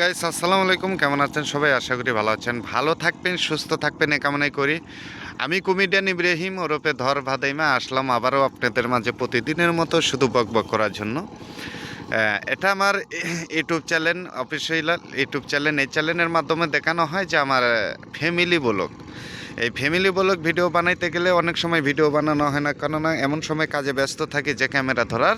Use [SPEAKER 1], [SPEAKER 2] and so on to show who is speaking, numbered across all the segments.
[SPEAKER 1] Guys আসসালামু আলাইকুম। কেমন আছেন সবাই? আশা করি ভালো আছেন। ভালো থাকবেন, সুস্থ থাকবেন এ কামনাই করি। আমি কুমিডিয়ান ইব্রাহিম ওরপে ধর ভাদাইমা। আসলাম আবারও আপনাদের মাঝে প্রতিদিনের মতো শুধু বক বক করার জন্য। এটা আমার YouTube channel, official YouTube channel. এই চ্যানেলের মাধ্যমে দেখানো হয় যে আমার ফ্যামিলি ব্লগ। এই ফ্যামিলি ব্লগ ভিডিও বানাইতে গেলে অনেক সময় ভিডিও বানানো হয় না, কেননা এমন সময় কাজে ব্যস্ত থাকি যে ক্যামেরা ধরার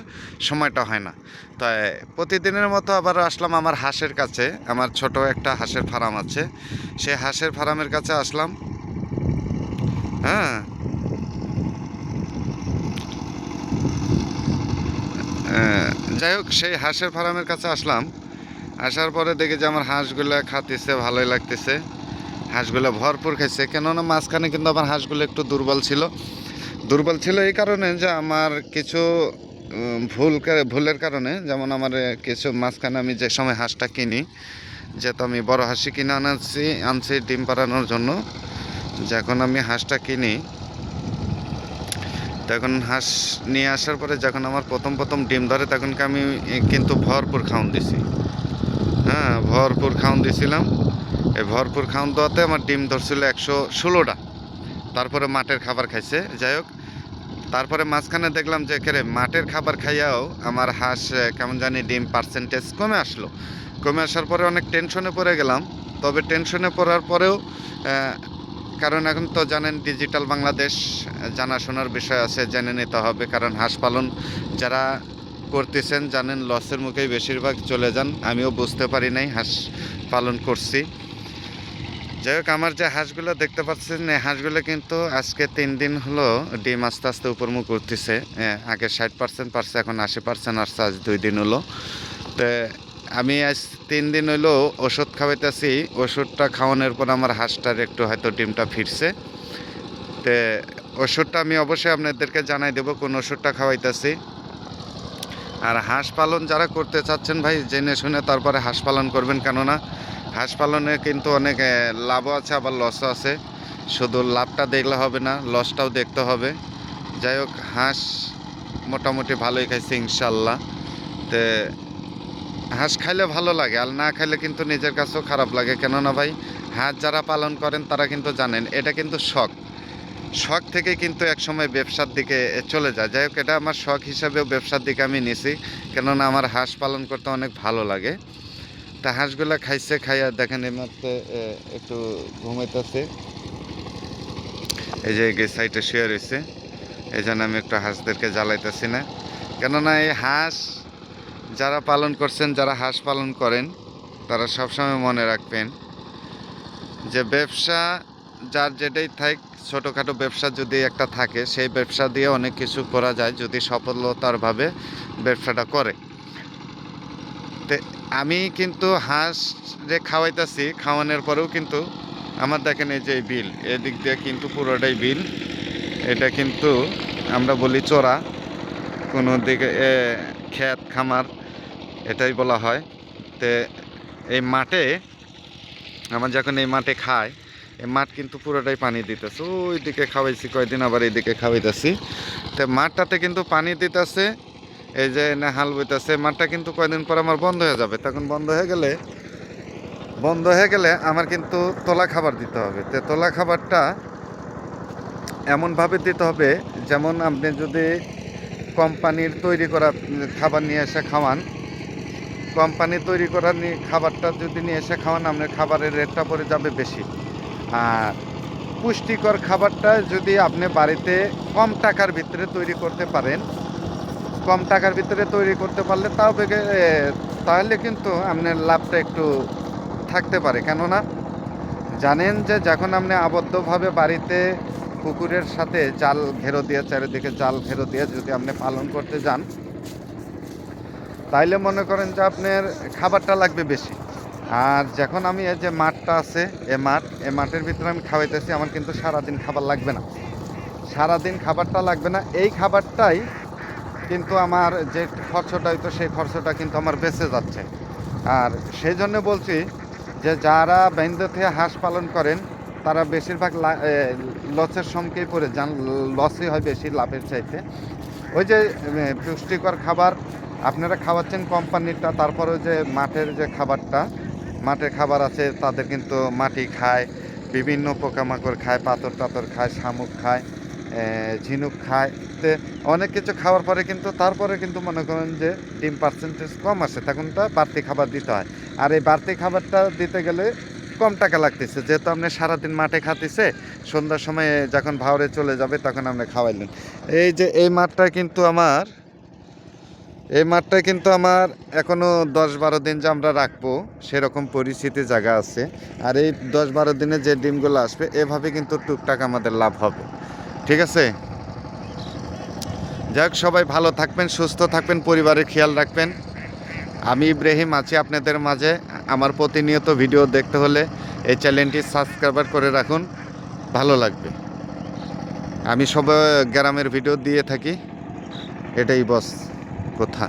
[SPEAKER 1] সময়টা হয় না। তাই প্রতিদিনের মতো আবার আসলাম আমার হাঁসের কাছে, আমার ছোট একটা হাঁসের ফার্ম আছে। সেই হাঁসের ফার্মের কাছে আসলাম। হ্যাঁ। যাই হোক, সেই হাঁসের ফার্মের কাছে আসলাম। আসার পরে দেখি যে আমার হাঁসগুলো খাতিছে, ভালোই লাগতেছে। হাঁসগুলো ভরপুর খাইছে। কেননা মাঝখানে কিন্তু আমার হাঁসগুলো একটু দুর্বল ছিল। দুর্বল ছিল এই কারণে যে আমার কিছু ভুল ভুলের কারণে, যেমন আমার কিছু মাঝখানে আমি যে সময় হাঁসটা কিনি, যেহেতু আমি বড় হাঁসি কিনে আনাচ্ছি আনছি ডিম পাড়ানোর জন্য, যখন আমি হাঁসটা কিনি, তখন হাঁস নিয়ে আসার পরে যখন আমার প্রথম প্রথম ডিম ধরে তখনকে আমি কিন্তু ভরপুর খাওন দিছি। হ্যাঁ ভরপুর খাওন দিছিলাম। ভরপুর খাওন দেওয়াতে আমার ডিম ধরছিল একশো ষোলোটা। তারপরে মাঠের খাবার খাইছে, যাই হোক। তারপরে মাঝখানে দেখলাম যে, কেরে, মাঠের খাবার খাইয়াও আমার হাঁস কেমন জানি ডিম পার্সেন্টেজ কমে আসলো। কমে আসার পরে অনেক টেনশনে পড়ে গেলাম। তবে টেনশনে পড়ার পরেও কারণ এখন তো জানেন ডিজিটাল বাংলাদেশ জানাশোনার বিষয় আছে, জেনে নিতে হবে। কারণ হাঁস পালন যারা করতেছেন, জানেন লসের মুখেই বেশিরভাগ চলে যান। আমিও বুঝতে পারি নাই হাঁস পালন করছি। যাই হোক, আমার যে হাঁসগুলো দেখতে পাচ্ছেন, এই হাঁসগুলো কিন্তু আজকে তিন দিন হলো ডিম আস্তে আস্তে উপরমুখ করতেছে আগে ষাট পার্সেন্ট পারছে, এখন আশি পার্সেন্ট আসছে আজ দুই দিন হলো। তো, আমি আজ তিন দিন হলো ওষুধ খাওয়াইতেছি। ওষুধটা খাওয়ানোর পর আমার হাঁসটার একটু হয়তো ডিমটা ফিরছে। তো, ওষুধটা আমি অবশ্যই আপনাদেরকে জানাই দেবো, কোন ওষুধটা খাওয়াইতেছি। আর হাঁস পালন যারা করতে চাচ্ছেন ভাই, জেনে শুনে তারপরে হাঁস পালন করবেন, কেননা হাঁস পালনে কিন্তু অনেক লাভও আছে, আবার লসও আছে। শুধু লাভটা দেখলে হবে না লসটাও দেখতে হবে। যাই হোক, হাঁস মোটামুটি ভালোই খাইছে ইনশাল্লাহ। তে, হাঁস খাইলে ভালো লাগে, আর না খাইলে কিন্তু নিজের কাছেও খারাপ লাগে। কেননা ভাই, হাঁস যারা পালন করেন, তারা কিন্তু জানেন, এটা কিন্তু শখ। শখ থেকে কিন্তু একসময় ব্যবসার দিকে চলে যায়। যাই হোক, এটা আমার শখ হিসাবেও ব্যবসার দিকে আমি নিছি। কেননা আমার হাঁস পালন করতে অনেক ভালো লাগে। তা হাঁসগুলা খাইছে, খাইয়া দেখেন এই মাত্র একটু ঘুমাইতেছে। এই যে সাইডে শুয়ে রয়েছে। এই জন্য আমি একটু হাঁসদেরকে জ্বালাইতেছি না। কেননা এই হাঁস যারা পালন করছেন, যারা হাঁস পালন করেন, তারা সবসময় মনে রাখবেন যে ব্যবসা যার যেটাই থাক, ছোটোখাটো ব্যবসা যদি একটা থাকে, সেই ব্যবসা দিয়ে অনেক কিছু করা যায় যদি সফলতারভাবে ব্যবসাটা করে। আমি কিন্তু হাঁস যে খাওয়াইতেছি, খাওয়ানোর পরেও কিন্তু আমার দেখেন এই যে বিল, এদিক দিয়ে কিন্তু পুরোটাই বিল। এটা কিন্তু আমরা বলি চোরা কোনো দিকে ক্ষেত, খামার, এটাই বলা হয়। তে এই মাঠে, আমার যখন এই মাঠে খায় এই মাঠ কিন্তু পুরোটাই পানি দিতেছে। ওইদিকে খাওয়াইছি, কয়দিন আবার এইদিকে খাওয়াইতেছি। তো মাঠটাতে কিন্তু পানি দিতেছে এই যে না হাল বইতেছে, মাঠটা কিন্তু কয়দিন পর আমার বন্ধ হয়ে যাবে। তখন বন্ধ হয়ে গেলে, বন্ধ হয়ে গেলে আমার কিন্তু তোলা খাবার দিতে হবে। তো তোলা খাবারটা এমনভাবে দিতে হবে, যেমন আপনি যদি কোম্পানির তৈরি করা খাবার নিয়ে এসে খাওয়ান কোম্পানির তৈরি করা খাবারটা যদি নিয়ে এসে খাওয়ান, আপনার খাবারের রেটটা পড়ে যাবে বেশি। আর পুষ্টিকর খাবারটা যদি আপনি বাড়িতে কম টাকার ভিতরে তৈরি করতে পারেন কম টাকার ভিতরে তৈরি করতে পারলে তাও তাহলে কিন্তু আপনার লাভটা একটু থাকতে পারে। কেননা জানেন যে যখন আপনি আবদ্ধভাবে বাড়িতে পুকুরের সাথে জাল ঘেরো দিয়ে, চারিদিকে জাল ঘেরো দিয়ে যদি আপনি পালন করতে যান, তাইলে মনে করেন যে আপনার খাবারটা লাগবে বেশি। আর যখন আমি এই যে মাঠটা আছে, এ মাঠ, এ মাঠের ভিতরে আমি খাওয়াইতেছি, আমার কিন্তু সারাদিন খাবার লাগবে না। সারাদিন খাবারটা লাগবে না। এই খাবারটাই কিন্তু আমার যে খরচটা হইতো সেই খরচটা কিন্তু আমার বেঁচে যাচ্ছে। আর সেই জন্য বলছি যে যারা বেন্দ্র থেকে হাঁস পালন করেন, তারা বেশিরভাগ লসের সম্মুখেই পড়ে, যান, লসই হয় বেশি লাভের চাইতে। ওই যে পুষ্টিকর খাবার আপনারা খাওয়াচ্ছেন কোম্পানিরটা, তারপরে যে মাঠের যে খাবারটা, মাঠের খাবার আছে, তাদের কিন্তু মাটি খায়, বিভিন্ন পোকামাকড় খায় পাথর টাথর খায়, শামুক খায়। ঝিনুক খাইতে অনেক কিছু খাওয়ার পরে কিন্তু তারপরে কিন্তু মনে করেন যে ডিম পার্সেন্টেজ কম আসে, তখন তো বাড়তি খাবার দিতে হয়। আর এই বাড়তি খাবারটা দিতে গেলে কম টাকা লাগতেছে। যেহেতু আপনি সারাদিন মাঠে খাতিছে সন্ধ্যার সময় যখন ভাওরে চলে যাবে তখন আপনি খাওয়াইলেন। এই যে এই মাঠটা কিন্তু আমার, এই মাঠটা কিন্তু আমার এখনও দশ বারো দিন যে আমরা রাখব, সেরকম পরিস্থিতি জায়গা আছে। আর এই দশ বারো দিনে যে ডিমগুলো আসবে, এভাবে কিন্তু টুকটাক আমাদের লাভ হবে। ঠিক আছে? যাক, সবাই ভালো থাকবেন, সুস্থ থাকবেন, পরিবারের খেয়াল রাখবেন। আমি ইব্রাহিম আছি আপনাদের মাঝে। আমার প্রতিনিয়ত ভিডিও দেখতে হলে এই চ্যানেলটি সাবস্ক্রাইবার করে রাখুন। ভালো লাগবে। আমি সব গ্রামের ভিডিও দিয়ে থাকি। এটাই বস কথা।